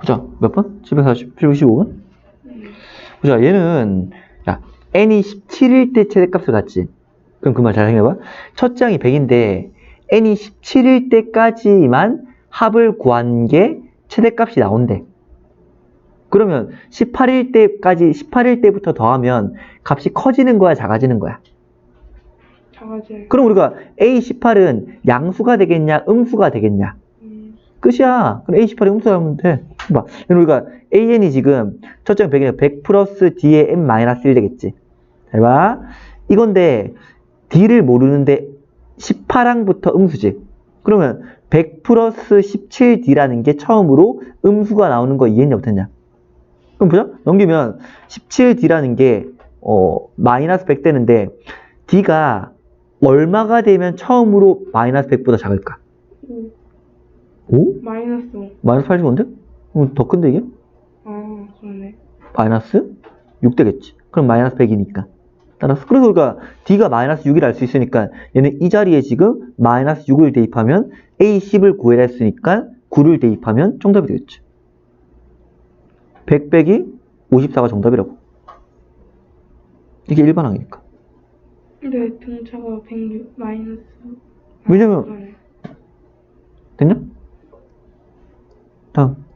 보자. 몇 번? 740, 725번? 보자. 얘는, 야, n이 17일 때 최대값을 갖지. 그럼 그 말 잘 생각해봐. 첫 장이 100인데, n이 17일 때까지만 합을 구한 게 최대값이 나온대. 그러면 18일 때까지, 18일 때부터 더하면 값이 커지는 거야, 작아지는 거야? 작아질. 그럼 우리가 A18은 양수가 되겠냐, 음수가 되겠냐? 음, 끝이야. 그럼 A18이 음수가 하면 돼. 봐. 우리가 AN이 지금 첫장 100이니까 100 플러스 D에 N 마이너스 1 되겠지. 잘 봐. 이건데 D를 모르는데 18항부터 음수지. 그러면 100 플러스 17D라는 게 처음으로 음수가 나오는 거 이해했냐 못했냐? 그럼 보자. 넘기면 17D라는 게 어, 마이너스 100 되는데 D가 얼마가 되면 처음으로 마이너스 100보다 작을까? 오, 5? 마이너스 5. 마이너스 85인데? 그럼 더 큰데 이게? 아, 그러네. 마이너스 6 되겠지. 그럼 마이너스 100이니까. 따라서 그래서 우리가 D가 마이너스 6이라 알수 있으니까 얘는 이 자리에 지금 마이너스 6을 대입하면 A10을 구해라 했으니까 9를 대입하면 정답이 되겠지. 100 빼기 54가 정답이라고. 이게 일반항이니까. 근데 등차가 106 마이너스. 아, 왜냐면- 그러네. 됐냐?